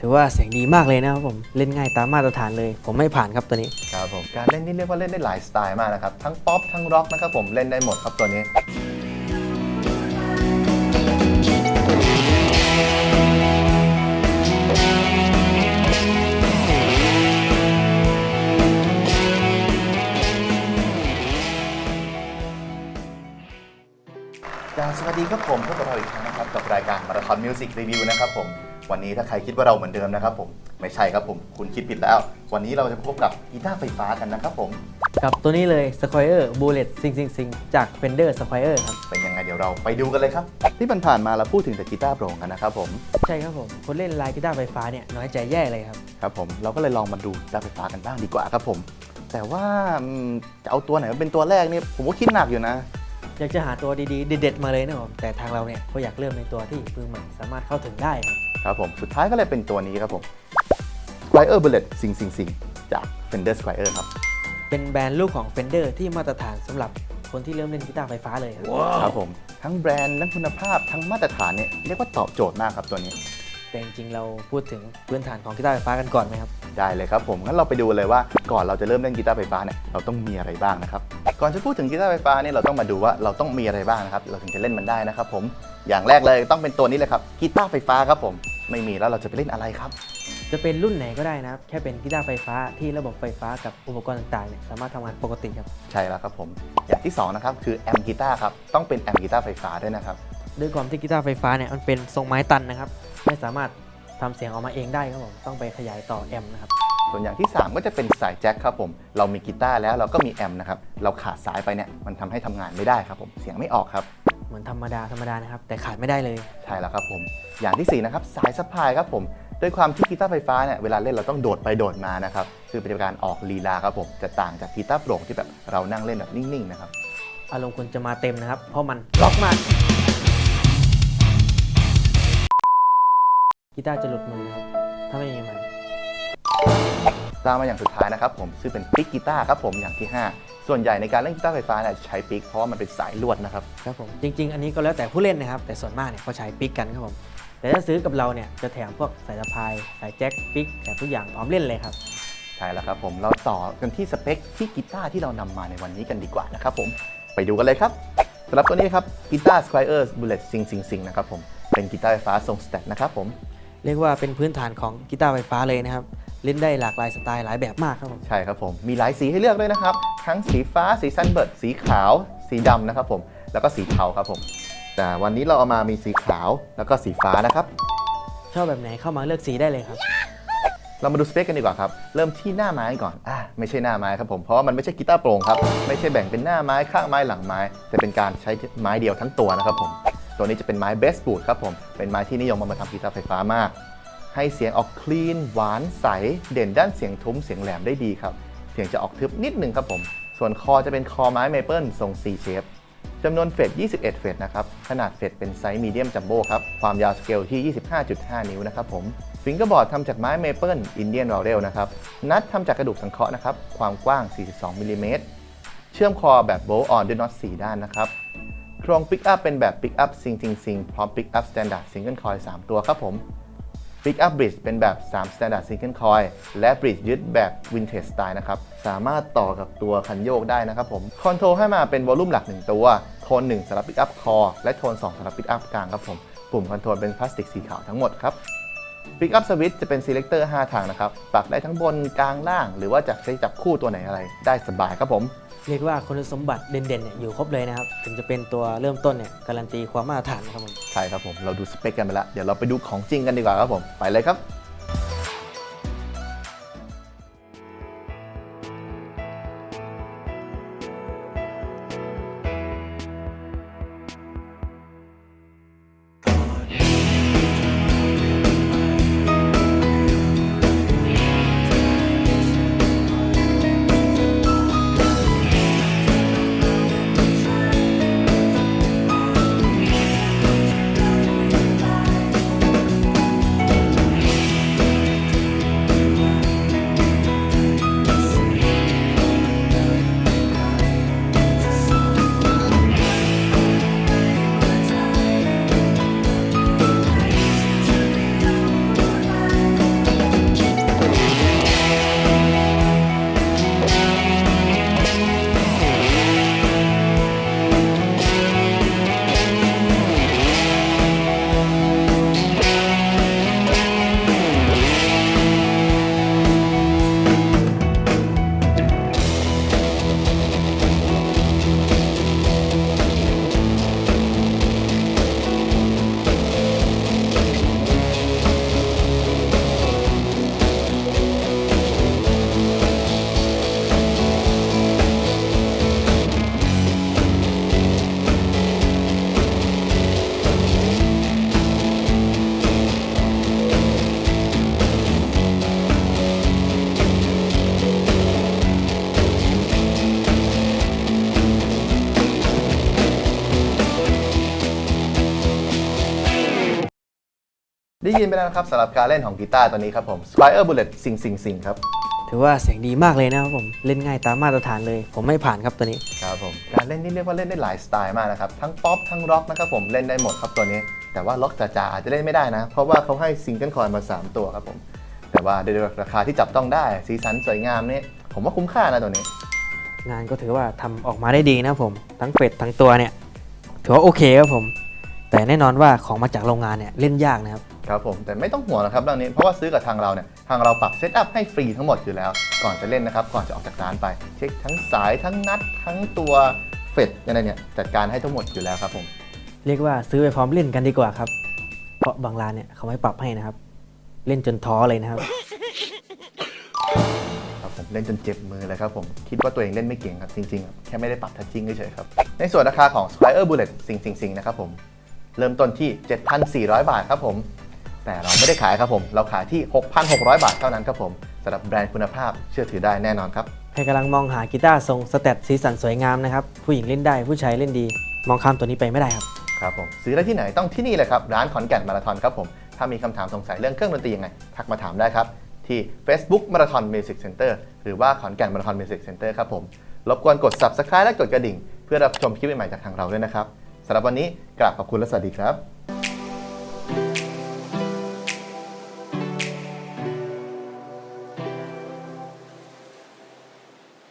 ถือว่าเสียงดีมากเลยนะครับผม เล่นง่ายตามมาตรฐานเลย ผมไม่ผ่านครับตัวนี้ ครับผมการเล่นนี่เรียกว่าเล่นได้หลายสไตล์มากนะครับ ทั้งป๊อปทั้งร็อกนะครับผมเล่นได้หมดครับตัวนี้ กราบสวัสดีครับผมพบกับเราอีกครั้งนะครับกับรายการมาราธอนมิวสิกรีวิวนะครับผม วันนี้ถ้าใครคิดว่าเราเหมือนเดิมนะครับผมไม่ใช่ครับผมคุณคิดผิดแล้ว วันนี้เราจะพบกับกีตาร์ไฟฟ้ากันนะครับผม กับตัวนี้เลย Squire Bullet Sing Sing Sing จาก Fender Squire ครับ เป็นยังไงเดี๋ยวเราไปดูกันเลยครับ ที่ผ่านๆมาเราพูดถึงแต่กีตาร์โปร่งกันนะครับผม ใช่ครับผม คนเล่นลายกีตาร์ไฟฟ้าเนี่ยน้อยใจแย่เลยครับ ครับผมเราก็เลยลองมาดูกีตาร์ไฟฟ้ากันบ้างดีกว่าครับผม แต่ว่าอืมจะเอาตัวไหนมาเป็นตัวแรกนี่ผมก็คิดหนักอยู่นะอยากจะหาตัวดีๆเด็ดๆมาเลยนะครับผมแต่ทางเราเนี่ยก็อยากเริ่มในตัวที่มือใหม่สามารถเข้าถึงได้ครับ ครับผม สุดท้ายก็เลยเป็นตัวนี้ครับผม Squire Bullet Sing Sing Sing จาก Fender Squire ครับ เป็นแบรนด์ลูกของ Fender ที่มาตรฐานสำหรับคนที่เริ่มเล่นกีตาร์ไฟฟ้าเลยครับ ครับผม ทั้งแบรนด์ทั้งคุณภาพทั้งมาตรฐานเนี่ยเรียกว่าตอบโจทย์มากครับตัวนี้ แต่จริงๆเราพูดถึงพื้นฐานของกีตาร์ไฟฟ้ากันก่อนไหมครับ ได้เลยครับผมงั้นเราไปดูเลยว่าก่อนเราจะเริ่มเล่นกีตาร์ไฟฟ้าเนี่ยเราต้องมีอะไรบ้างนะครับ ก่อนจะพูดถึงกีตาร์ไฟฟ้าเนี่ยเราต้องมาดูว่าเราต้องมีอะไรบ้างนะครับ เราถึงจะเล่นมันได้นะครับผม อย่างแรกเลยต้องเป็นตัวนี้เลยครับกีตาร์ไฟฟ้าครับผม ไม่มีแล้วเราจะไปเล่นอะไรครับ จะเป็นรุ่นไหนก็ได้นะครับ แค่เป็นกีตาร์ไฟฟ้าที่ระบบไฟฟ้ากับอุปกรณ์ต่างๆเนี่ยสามารถทำงานปกติครับ ใช่แล้วครับผม อย่างที่สองนะครับคือแอมป์กีตาร์ครับต้องเป็นแอมป์กีตาร์ไฟฟ้าด้วยนะครับ ด้วยความที่กีตาร์ไฟฟ้าเนี่ยมันเป็นทรงไม้ตันนะครับ ไม่สามารถทำเสียงออกมาเองได้ครับผมต้องไปขยายต่อแอมป์นะครับ ส่วนอย่างที่ 3 ก็จะเป็นสายแจ็คครับผม เรามีกีตาร์แล้วเราก็มีแอมป์นะครับ เราขาดสายไปเนี่ยมันทำให้ทำงานไม่ได้ครับผม เสียงไม่ออกครับ เหมือนธรรมดาธรรมดานะครับ แต่ขาดไม่ได้เลย ใช่แล้วครับผม อย่างที่ 4 นะครับ สายสะพายครับผมด้วยความที่กีตาร์ไฟฟ้าเนี่ยเวลาเล่นเราต้องโดดไปโดดมานะครับคือเป็นการออกลีลาครับผมจะต่างจากกีตาร์โปร่งที่แบบเรานั่งเล่นแบบนิ่งๆนะครับอารมณ์คุณจะมาเต็มนะครับ เพราะมันล็อกมากกีตาร์จะหลุดมือนะครับ ถ้าไม่มีมัน ตามมาอย่างสุดท้ายนะครับผมซึ่งเป็นปิกกีตาร์ครับผมอย่างที่ 5 ส่วนใหญ่ในการเล่นกีตาร์ไฟฟ้าเนี่ยจะใช้ปิกเพราะว่ามันเป็นสายลวดนะครับครับผมจริง ๆ อันนี้ก็แล้วแต่ผู้เล่นนะครับ แต่ส่วนมากเนี่ยเขาใช้ปิกกันครับผมแต่ถ้าซื้อกับเราเนี่ยจะแถมพวกสายสะพายสายแจ็คปิกแถมทุกอย่างพร้อมเล่นเลยครับใช่แล้วครับผมเราต่อกันที่สเปคที่กีตาร์ที่เรานำมาในวันนี้กันดีกว่านะครับผมไปดูกันเลยครับสำหรับตัวนี้ครับกีตาร์ Squire Bullet Sing Sing Sing นะครับผมเป็นกีตาร์ไฟฟ้าทรงสแตทนะครับผมเรียกว่าเป็นพื้นฐานของกีตาร์ไฟฟ้าเลยนะครับ เล่นได้หลากหลายสไตล์หลายแบบมากครับผม ใช่ครับผม มีหลายสีให้เลือกด้วยนะครับ ทั้งสีฟ้า สีซันเบิร์ด สีขาว สีดำนะครับผม แล้วก็สีเทาครับผม แต่วันนี้เราเอามามีสีขาวแล้วก็สีฟ้านะครับ ชอบแบบไหนเข้ามาเลือกสีได้เลยครับ เรามาดูสเปคกันดีกว่าครับ เริ่มที่หน้าไม้ก่อน อ่าไม่ใช่หน้าไม้ครับผม เพราะว่ามันไม่ใช่กีตาร์โปร่งครับ ไม่ใช่แบ่งเป็นหน้าไม้ข้างไม้หลังไม้ แต่เป็นการใช้ไม้เดียวทั้งตัวนะครับผม ตัวนี้จะเป็นไม้เบสบูดครับผม เป็นไม้ที่นิยมเอามาทำกีตาร์ไฟฟ้ามาก ให้เสียงออกคลีน หวานใส เด่นด้านเสียงทุ้มเสียงแหลมได้ดีครับ เสียงจะออกทึบนิดนึงครับผม ส่วนคอจะเป็นคอไม้เมเปิลทรง C shape จำนวนเฟด21 เฟดนะครับ ขนาดเฟดเป็นไซส์มีเดียมจัมโบ้ครับ ความยาวสเกลที่ 25.5 นิ้วนะครับผม ฟิงเกอร์บอร์ดทำจากไม้เมเปิลอินเดียนรอเรลนะครับ นัดทำจากกระดูกสังเคราะห์นะครับ ความกว้าง 42มิลลิเมตร เชื่อมคอแบบโบว์ออนด้วยน็อต4ด้านนะครับ โครงปิกอัพเป็นแบบปิกอัพซิงซิงซิงพร้อมปิกอัพสแตนดาร์ดซิงเกิลคอย3ตัวครับผม ปิกอัพบริดจ์เป็นแบบ 3 Standard Single Coil และบริดจ์ยึดแบบ Vintage Style นะครับ สามารถต่อกับตัวคันโยกได้นะครับผมคอนโทรลให้มาเป็นวอลลุ่มหลัก 1 ตัว โทน 1สำหรับปิกอัพคอและโทน 2สำหรับปิกอัพกลางครับผม ปุ่มคอนโทรลเป็นพลาสติกสีขาวทั้งหมดครับ ปิกอัพสวิตช์จะเป็น Selector 5 ทางนะครับ ปรับได้ทั้งบนกลางล่าง หรือว่าจะใช้จับคู่ตัวไหนอะไร ได้สบายครับผม เรียกว่าคุณสมบัติเด่นๆเนี่ยอยู่ครบเลยนะครับ ถึงจะเป็นตัวเริ่มต้นเนี่ยการันตีความมาตรฐานครับผม ใช่ครับผม เราดูสเปคกันไปแล้ว เดี๋ยวเราไปดูของจริงกันดีกว่าครับผม ไปเลยครับ ได้ยินไปแล้วนะครับสำหรับการเล่นของกีตาร์ตัวนี้ครับผม Squire Bullet สิงสิงสิงครับถือว่าเสียงดีมากเลยนะครับผม เล่นง่ายตามมาตรฐานเลย ผมไม่ผ่านครับตัวนี้ ครับผม การเล่นนี่เรียกว่าเล่นได้หลายสไตล์มากนะครับ ทั้งป๊อปทั้งร็อกนะครับผมเล่นได้หมดครับตัวนี้ แต่ว่าล็อกจ๋าๆอาจจะเล่นไม่ได้นะ เพราะว่าเขาให้ซิงเกิลคอยมา 3 ตัวครับผม แต่ว่าด้วยราคาที่จับต้องได้สีสันสวยงามนี่ผมว่าคุ้มค่านะตัวนี้ งานก็ถือว่าทำออกมาได้ดีนะครับผม ทั้งเป็ดทั้งตัวเนี่ยถือว่าโอเคครับผม แต่แน่นอนว่าของมาจากโรงงานเนี่ยเล่นยากนะครับ ครับผมแต่ไม่ต้องห่วงนะครับเรื่องนี้เพราะว่าซื้อกับทางเราเนี่ยทางเราปรับเซตอัพให้ฟรีทั้งหมดอยู่แล้ว ก่อนจะเล่นนะครับ ก่อนจะออกจากร้านไป เช็คทั้งสายทั้งนัดทั้งตัวเฟดอะไรเนี่ยจัดการให้ทั้งหมดอยู่แล้วครับผมเรียกว่าซื้อไปพร้อมเล่นกันดีกว่าครับ เพราะบางร้านเนี่ยเขาไม่ปรับให้นะครับ เล่นจนท้อเลยนะครับ ครับผมเล่นจนเจ็บมือเลยครับผมคิดว่าตัวเองเล่นไม่เก่งครับจริงๆอะแค่ไม่ได้ปรับทัชชิ่งเฉยๆครับในส่วนราคาของ Squire Bullet สิงสิงสิงนะครับผมเริ่มต้นที่ 7,400 บาทครับผม แต่เราไม่ได้ขายครับผม เราขายที่ 6,600 บาทเท่านั้นครับผมสำหรับแบรนด์คุณภาพเชื่อถือได้แน่นอนครับ ใครกำลังมองหากีตาร์ทรงสเตตสีสันสวยงามนะครับ ผู้หญิงเล่นได้ผู้ชายเล่นดี มองข้ามตัวนี้ไปไม่ได้ครับ ครับผมซื้อได้ที่ไหนต้องที่นี่เลยครับ ร้านขอนแก่นมาราธอนครับผม ถ้ามีคำถามสงสัยเรื่องเครื่องดนตรียังไง ทักมาถามได้ครับ ที่ Facebook Marathon Music Center หรือว่าขอนแก่นมาราธอน Music Center ครับผมรบกวนกด Subscribe และกดกระดิ่ง เพื่อรับชมคลิปใหม่ๆจากทางเราด้วยนะครับสำหรับวันนี้กราบขอบคุณและสวัสดีครับ